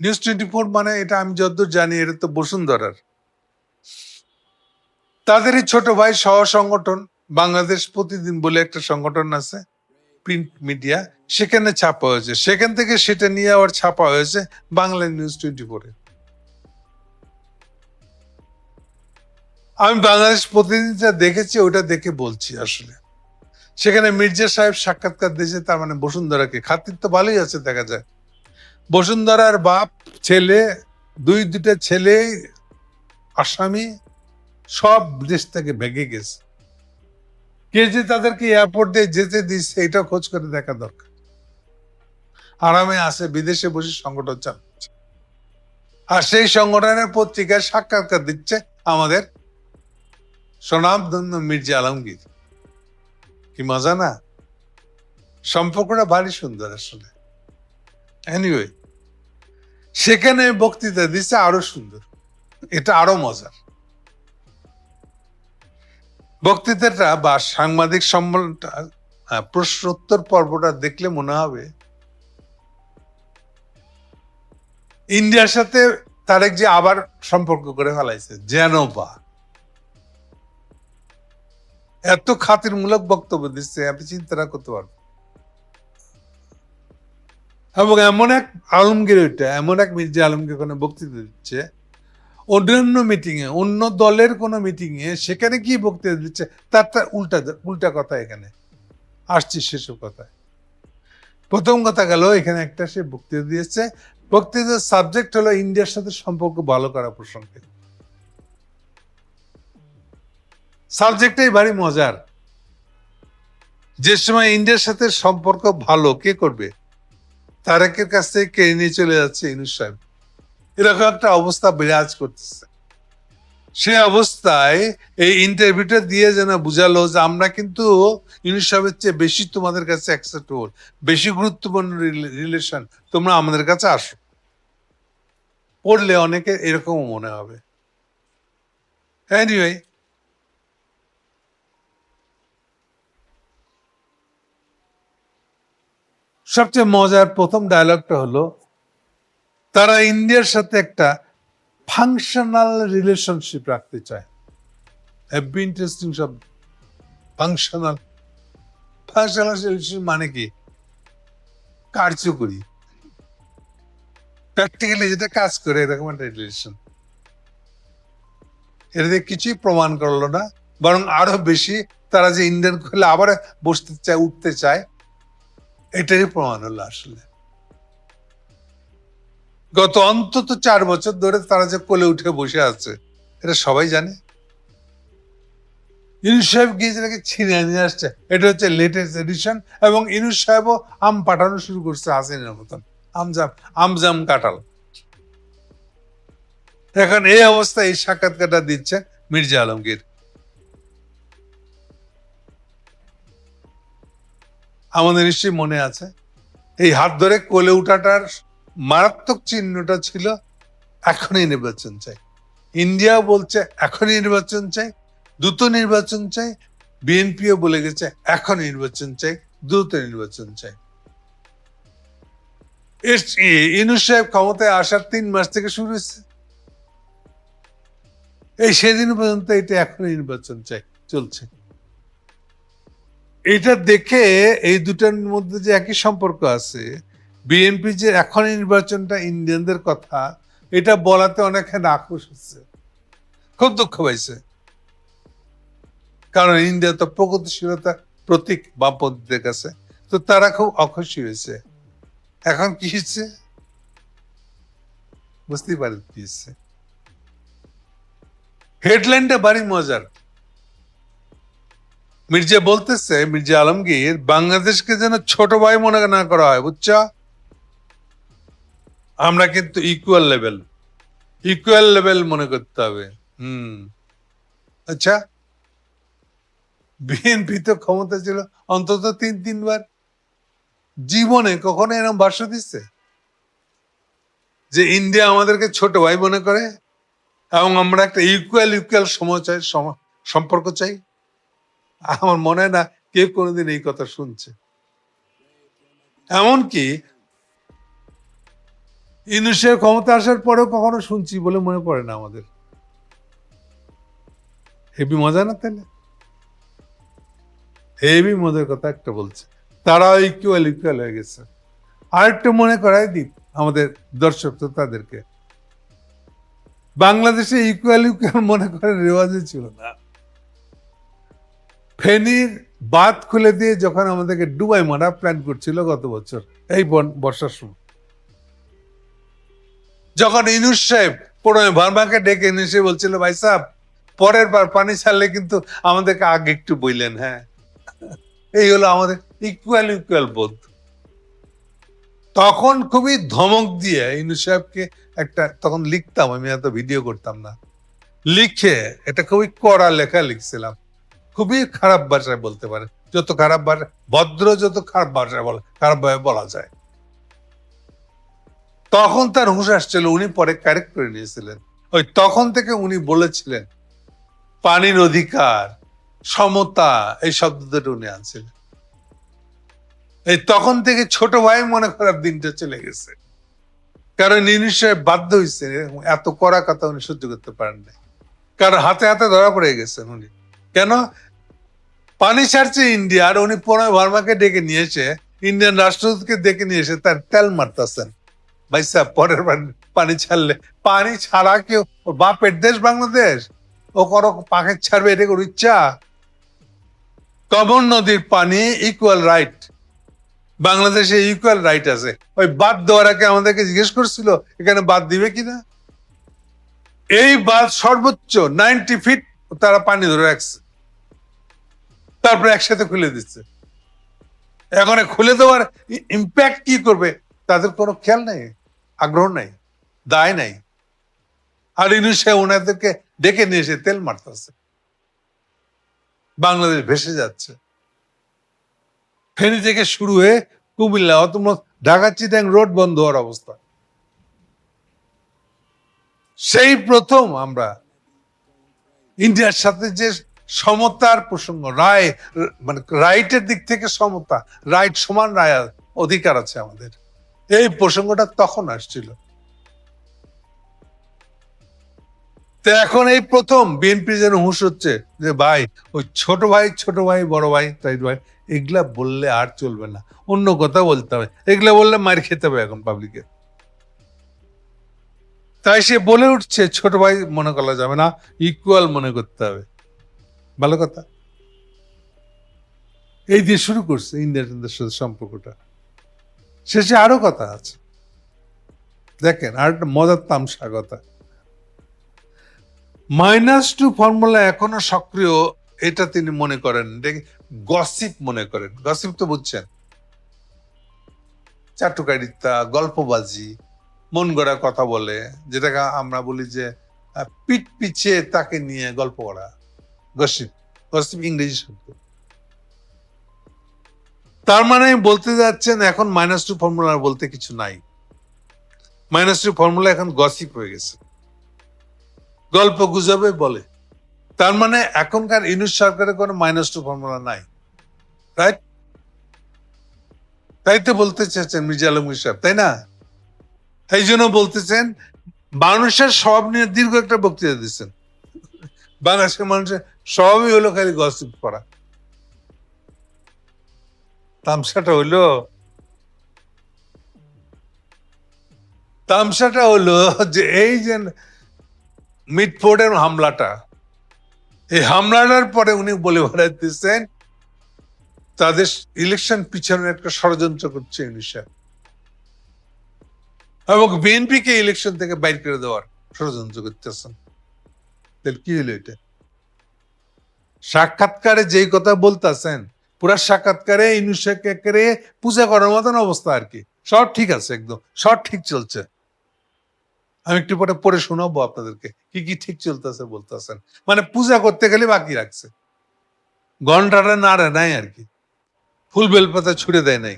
News twenty four মানে এটা আমি যতদূর জানি, এটা তো বসুন্ধরার। তাদেরই ছোট ভাই সহ সংগঠন, বাংলাদেশ প্রতিদিন বলে একটা সংগঠন আছে প্রিন্ট মিডিয়া সেখানে ছাপা হয়েছে। সেখান থেকে সেটা নিয়ে আবার ছাপা হয়েছে বাংলা নিউজ টোয়েন্টি ফোরে আমি বাংলাদেশ প্রতিনিধিটা দেখেছি ওটা দেখে বলছি আসলে। সেখানে মির্জা সাহেব সাক্ষাৎকার দিয়েছে, তার মানে বসুন্ধরাকে। খাতির তো ভালোই আছে, দেখা যায়। বসুন্ধরার বাপ, ছেলে, দুই দুটা ছেলে, আসামি, সব দেশ থেকে ভেঙে গেছে। কে যে তাদেরকে এয়ারপোর্ট দিয়ে যেতে দিচ্ছে এটা খোঁজ করে দেখা দরকার। আরামে আছে, বিদেশে বসে সংগঠন চালাচ্ছে। আর সেই সংগঠনের পত্রিকায় সাক্ষাৎকার দিচ্ছে আমাদের সোনামধন্য মির্জা আলমগীর। কি মজা না? সম্পর্কটা ভারী সুন্দর আসলে। এনিওয়ে সেখানে বক্তৃতা দিচ্ছে আরও সুন্দর। এটা আরও মজার। বক্তৃতাটা বা সাংবাদিক সম্মেলনটা প্রশ্ন উত্তর পর্বটা দেখলে মনে হবে, ইন্ডিয়ার সাথে তারেক যে আবার সম্পর্ক করে ফেলাইছে, যেন বা। এত খাতিরমূলক বক্তব্য দিচ্ছে, আপনি চিন্তা করতে পারবেন। এবং এমন এক আলমগীর ওইটা এমন এক মির্জা আলমগীর ওখানে বক্তৃতা দিচ্ছে। অন্যান্য মিটিংয়ে অন্য দলের কোনো মিটিংয়ে সেখানে কি বক্তৃতা দিচ্ছে? তার তার উল্টা উল্টা কথা এখানে। আসছি সেসব কথায় প্রথম কথা গেল, এখানে একটা সে বক্তৃতা দিয়েছে। বক্তৃতার সাবজেক্ট হলো ইন্ডিয়ার সাথে সম্পর্ক ভালো করা প্রসঙ্গে। সাবজেক্টটাই ভারী মজার। যে সময় ইন্ডিয়ার সাথে সম্পর্ক ভালো, কে করবে? তারেকের কাছ থেকে কেড়ে নিয়ে চলে যাচ্ছে ইনুস সাহেব। এরকম একটা অবস্থা বিরাজ করতেছে। সে অবস্থায় এই ইন্টারভিউটা দিয়ে যেন বুঝালো যে আমরা কিন্তু ইউনুস সাহেবের চেয়ে বেশি তোমাদের কাছে অ্যাকসেপ্টেবল বেশি গুরুত্বপূর্ণ রিলেশন তোমরা আমাদের কাছে আসো। পড়লে অনেকে এরকমও মনে হবে। এনিওয়ে সবচেয়ে মজার প্রথম ডায়লগটা হলো, তারা ইন্ডিয়ার সাথে একটা ফাংশনাল রিলেশনশিপ রাখতে চায়। হ্যাভি ইন্টারেস্টিং সব ফাংশনাল ফাংশনাল রিলেশন মানে কি? কার্যকরী। প্র্যাকটিক্যালি যেটা কাজ করে, এরকম একটা রিলেশন এটা দিয়ে কিছুই প্রমাণ করল না, বরং আরও বেশি তারা যে ইন্ডিয়ান খুলে আবার বসতে চায়, উঠতে চায় এটারই প্রমাণ হলো আসলে। গত অন্তত চার বছর ধরে তারা যে কোলে উঠে বসে আছে, এটা সবাই জানে। ইনুস সাহেব গিয়ে যেটাকে ছিনে নিয়ে আসছে, এটা হচ্ছে লেটেস্ট এডিশন এবং ইনুস সাহেবও আম পাঠানো শুরু করছে হাসিনের মতন। আমজাম আমজাম কাটাল এখন এই অবস্থায় এই সাক্ষাৎকারটা দিচ্ছে মির্জা আলমগীর। আমাদের নিশ্চয়ই মনে আছে। এই হাত ধরে কোলে উঠাটার মারাত্মক চিহ্নটা ছিল, এখনই নির্বাচন চাই। ইন্ডিয়া বলছে, এখনই নির্বাচন চাই। দ্রুত নির্বাচন চাই। বিএনপিও বলে গেছে এখন নির্বাচন চাই। দ্রুত নির্বাচন চাই। ইনুস সাহেব ক্ষমতায় আসার তিন মাস থেকে শুরু হয়েছে। এই সেদিন পর্যন্ত এটা এখনই নির্বাচন চাই, চলছে। এটা দেখে এই দুটার মধ্যে যে একই সম্পর্ক আছে বিএনপি যে এখন নির্বাচনটা ইন্ডিয়ানদের কথা, এটা বলাতে অনেকখানি আক্রোশ হচ্ছে। খুব দুঃখ পাইছে। কারণ ইন্ডিয়া তো প্রগতিশীলতা প্রতীক বামপন্থীদের কাছে। তো তারা খুব অখুশি হয়েছে। এখন কি হচ্ছে বুঝতেই হচ্ছে হেডলাইনটা বাড়ি মজার। মির্জা বলতেছে, মির্জা আলমগীর, বাংলাদেশকে যেন ছোট ভাই মনে না করা হয়, বুঝছ? আমরা কিন্তু ইকুয়াল লেভেল ইকুয়াল লেভেল মনে করতে হবে। হুম। আচ্ছা বিএনপি তো ক্ষমতা ছিল অন্তত তিন, তিনবার। জীবনে কখনো এরকম ভাষ্য দিচ্ছে? যে ইন্ডিয়া আমাদেরকে ছোট ভাই মনে করে, এবং আমরা একটা ইকুয়াল ইকুয়াল সময় চাই সম্পর্ক চাই? আমার মনে হয় না কেউ কোনোদিন এই কথা শুনছে। এমনকি ইনুসের ক্ষমতা আসার পরেও কখনো শুনছি বলে মনে পড়ে না আমাদের। হেবি মজা না তাহলে? হেবি মজার কথা একটা বলছে। তারাও ইকুয়াল ইকুয়াল হয়ে গেছে। আরেকটু মনে করাই দিক আমাদের দর্শক তো তাদেরকে বাংলাদেশে ইকুয়াল ইকুয়াল মনে করে রেওয়াজই ছিল না। ফেনীর বাদ খুলে দিয়ে যখন আমাদেরকে ডুবাই মারা প্ল্যান করছিল গত বছর, এই বর্ষার সময়। যখন ইনুস সাহেব প্রণয় ভার্মাকে ডেকে এনে বলছিল, ভাই সাহেব, পরের বার পানি ছাড়লে কিন্তু আমাদেরকে আগে একটু বললেন হ্যাঁ? এই হলো আমাদের ইকুয়াল ইকুয়াল বোধ। তখন খুবই ধমক দিয়ে ইনুস সাহেবকে একটা, তখন লিখতাম, আমি এত ভিডিও করতাম না, লিখে এটা খুবই কড়া লেখা লিখছিলাম। খুবই খারাপ ভাষায় বলতে পারে। যত খারাপ ভাষা, ভদ্র যত খারাপ ভাষায় বলা, খারাপ ভাবে বলা যায়। তখন তার হুঁশ আসছিল, উনি পরে কারেক্ট করে নিয়েছিলেন। ওই তখন থেকে উনি বলেছিলেন, পানির অধিকার, সমতা, এই শব্দ দুটো উনি আনছিলেন। এই তখন থেকে ছোট ভাই মনে করার দিনটা চলে গেছে। কারণ ইনি বাধ্য হয়েছে এত কড়া কথা উনি সহ্য করতে পারেন না কারণ হাতে হাতে ধরা পড়ে গেছেন উনি। কেন? পানি ছাড়ছে ইন্ডিয়া আর উনি প্রণয় ভার্মাকে ডেকে নিয়েছে। ইন্ডিয়ান রাষ্ট্রদূতকে ডেকে নিয়ে তার তেল মারতেছেন। ভাই সাহেব পরের বার পানি ছাড়লে, পানি ছাড়া কেউ বাপের দেশ বাংলাদেশ? ও করো পাখি ছাড়বে, এটা ওর ইচ্ছা? কমন নদীর পানি ইকুয়াল রাইট বাংলাদেশে ইকুয়াল রাইট আছে। ওই বাদ দেওয়ার আগে আমাদেরকে জিজ্ঞেস করছিল, এখানে বাদ দিবে কিনা? এই বাদ সর্বোচ্চ নাইনটি ফিট তারা পানি ধরে রাখছে। তারপরে একসাথে খুলে দিচ্ছে। এখন খুলে দেওয়ার ইম্প্যাক্ট কি করবে, তাদের কোনো খেয়াল নেই, আগ্রহ নেই, দায় নাই। আর ইনুসে ওনাদেরকে ডেকে নিয়ে এসে তেল মারতেছে। বাংলাদেশ ভেসে যাচ্ছে। ফেনী থেকে শুরু হয়ে কুমিল্লা অতম ঢাকা চিটাং রোড বন্ধ হওয়ার অবস্থা। সেই প্রথম আমরা ইন্ডিয়ার সাথে যে সমতার প্রসঙ্গ, রায় মানে রাইটের দিক থেকে সমতা রাইট সমান রায় অধিকার আছে আমাদের। এই প্রসঙ্গটা তখন আসছিল। তো এখন এই প্রথম বিএনপি যেন হুঁশ হচ্ছে যে, ভাই, ওই ছোট ভাই ছোট ভাই, বড় ভাই, তাই ভাই, এগুলা বললে আর চলবে না। অন্য কথা বলতে হবে। এগুলা বললে মার খেতে হবে এখন পাবলিকে তাই সে বলে উঠছে, ছোট ভাই মনে করা যাবে না ইকুয়াল মনে করতে হবে। ভালো কথা। এই দিয়ে শুরু করছে ইন্ডিয়ানদের সাথে সম্পর্কটা। শেষে আরও কথা আছে। দেখেন, আর একটা মজার তামসা কথা মাইনাস টু ফর্মুলা এখনও সক্রিয়, এটা তিনি মনে করেন। গসিপ মনে করেন। গসিপ তো বুঝছেন। চাটুকারিতা, গল্পবাজি, মন গড়া কথা বলে। যেটাকে আমরা বলি যে পিঠ পিছিয়ে তাকে নিয়ে গল্প করা। গসিপ গসিপ ইংরেজি শব্দ। তার মানে বলতে যাচ্ছেন এখন মাইনাস টু ফর্মুলা বলতে কিছু নাই। মাইনাস টু ফর্মুলা এখন গসিপ হয়ে গেছে। গল্প গুজবে বলে। তার মানে এখনকার ইউনিট সরকারের কোনো মাইনাস টু ফর্মুলা নাই। রাইট তাই তো বলতে চাচ্ছেন মির্জা আলমগীর সাহেব, তাই না? এই জন্য বলতেছেন মানুষের সব নিয়ে দীর্ঘ একটা বক্তৃতা দিচ্ছেন। বাংলাদেশের মানুষের স্বভাবই হলো খালি গসিপ করা। তামসাটা হইল তামসাটা হলো যে এই যে মিটফোর্ডের হামলাটা, এই হামলাটার পরে উনি বলে বেড়াইতেছেন তাদের ইলেকশন পিছনে একটা ষড়যন্ত্র করছে ইউনিশা। এবং বিএনপি কে ইলেকশন থেকে বাইর করে দেওয়ার ষড়যন্ত্র করতেছেন। তাহলে কি হলো এটা? সাক্ষাৎকারে যেই কথা বলতেছেন, পুরা সাক্ষাৎকারে করে পূজা করার মতন অবস্থা আর কি। সব ঠিক আছে একদম, সব ঠিক চলছে। আমি একটু পরে পরে শোনাবো আপনাদেরকে, কি কি ঠিক চলতেছে বলতেছেন। মানে পূজা করতে গেলে বাকি রাখছে। ঘন্টাটা নাড়ে নাই আর কি। ফুল বেলপাতা ছুড়ে দেয় নাই।